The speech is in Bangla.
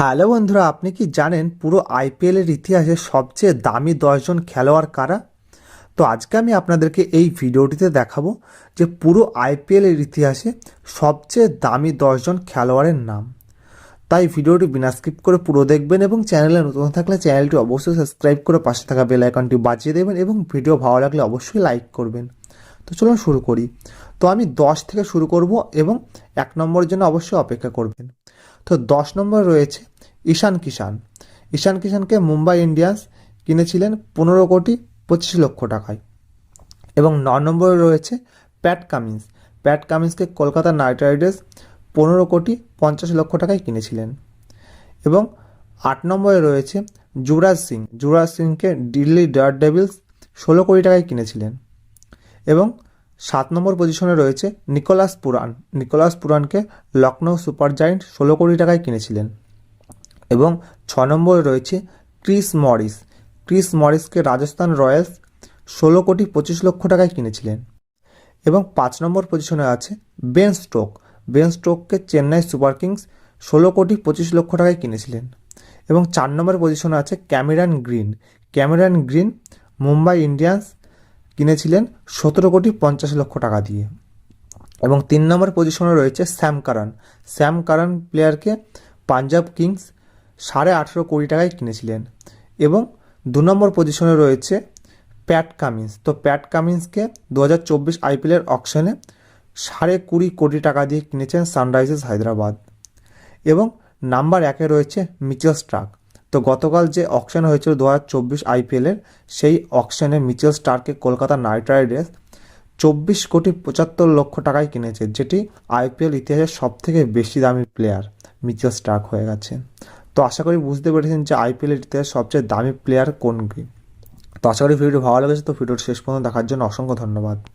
হ্যালো বন্ধুরা, আপনি কি জানেন পুরো আইপিএলের ইতিহাসে সবচেয়ে দামি দশজন খেলোয়াড় কারা? তো আজকে আমি আপনাদেরকে এই ভিডিওটিতে দেখাবো যে পুরো আইপিএলের ইতিহাসে সবচেয়ে দামি দশজন খেলোয়াড়ের নাম। তাই ভিডিওটি বিনা স্কিপ করে পুরো দেখবেন এবং চ্যানেলে নতুন থাকলে চ্যানেলটি অবশ্যই সাবস্ক্রাইব করে পাশে থাকা বেল আইকনটি বাজিয়ে দেবেন এবং ভিডিও ভালো লাগলে অবশ্যই লাইক করবেন। তো চলুন শুরু করি। তো আমি দশ থেকে শুরু করব এবং এক নম্বরের জন্য অবশ্যই অপেক্ষা করবেন। তো দশ নম্বর রয়েছে ঈশান কিষান ঈশান কিষানকে মুম্বাই ইন্ডিয়ান্স কিনেছিলেন পনেরো কোটি পঁচিশ লক্ষ টাকায়। এবং ন নম্বরে রয়েছে প্যাট কামিন্স। প্যাট কামিন্সকে কলকাতা নাইট রাইডার্স পনেরো কোটি পঞ্চাশ লক্ষ টাকায় কিনেছিলেন। এবং আট নম্বরে রয়েছে যুবরাজ সিং। যুবরাজ সিংকে দিল্লি ডেয়ার ডেভিলস ষোলো কোটি টাকায় কিনেছিলেন। এবং সাত নম্বর পজিশনে রয়েছে নিকোলাস পুরান। নিকোলাস পুরানকে লখনৌ সুপার জায়েন্ট ষোলো কোটি টাকায় কিনেছিলেন এবং ছ নম্বরে রয়েছে ক্রিস মরিস। ক্রিস মরিসকে রাজস্থান রয়্যালস ষোলো কোটি পঁচিশ লক্ষ টাকায় কিনেছিলেন এবং পাঁচ নম্বর পজিশনে আছে বেন স্টোক। বেন স্টোককে চেন্নাই সুপার কিংস ষোলো কোটি পঁচিশ লক্ষ টাকায় কিনেছিলেন এবং চার নম্বর পজিশনে আছে Cameron Green. Cameron Green, Mumbai Indians কিনেছিলেন সতেরো কোটি পঞ্চাশ লক্ষ টাকা দিয়ে। এবং তিন নম্বর পজিশনে রয়েছে স্যাম কারান। স্যাম কারান প্লেয়ারকে পাঞ্জাব কিংস সাড়ে আঠেরো কোটি টাকায় কিনেছিলেন। এবং দু নম্বর পজিশনে রয়েছে প্যাট কামিন্স। তো প্যাট কামিন্সকে দু হাজার চব্বিশ আইপিএলের অকশনে সাড়ে কুড়ি কোটি টাকা দিয়ে কিনেছেন সানরাইজার্স হায়দ্রাবাদ। এবং নাম্বার একে রয়েছে মিচেল স্টার্ক। তো গতকাল যে অকশন হয়েছিল দু হাজার চব্বিশ আইপিএলের সেই অকশনে মিচেল স্টার্ককে কলকাতা নাইট রাইডার্স চব্বিশ কোটি পঁচাত্তর লক্ষ টাকায় কিনেছে, যেটি আইপিএল ইতিহাসের সব থেকে বেশি দামি প্লেয়ার মিচেল স্টার্ক হয়ে গেছে। তো আশা করি বুঝতে পেরেছেন যে আইপিএলের ইতিহাসে সবচেয়ে দামি প্লেয়ার কোন কি। তো আশা করি ভিডিওটি ভালো লেগেছে, তো ভিডিওটি শেষ পর্যন্ত দেখার জন্য অসংখ্য ধন্যবাদ।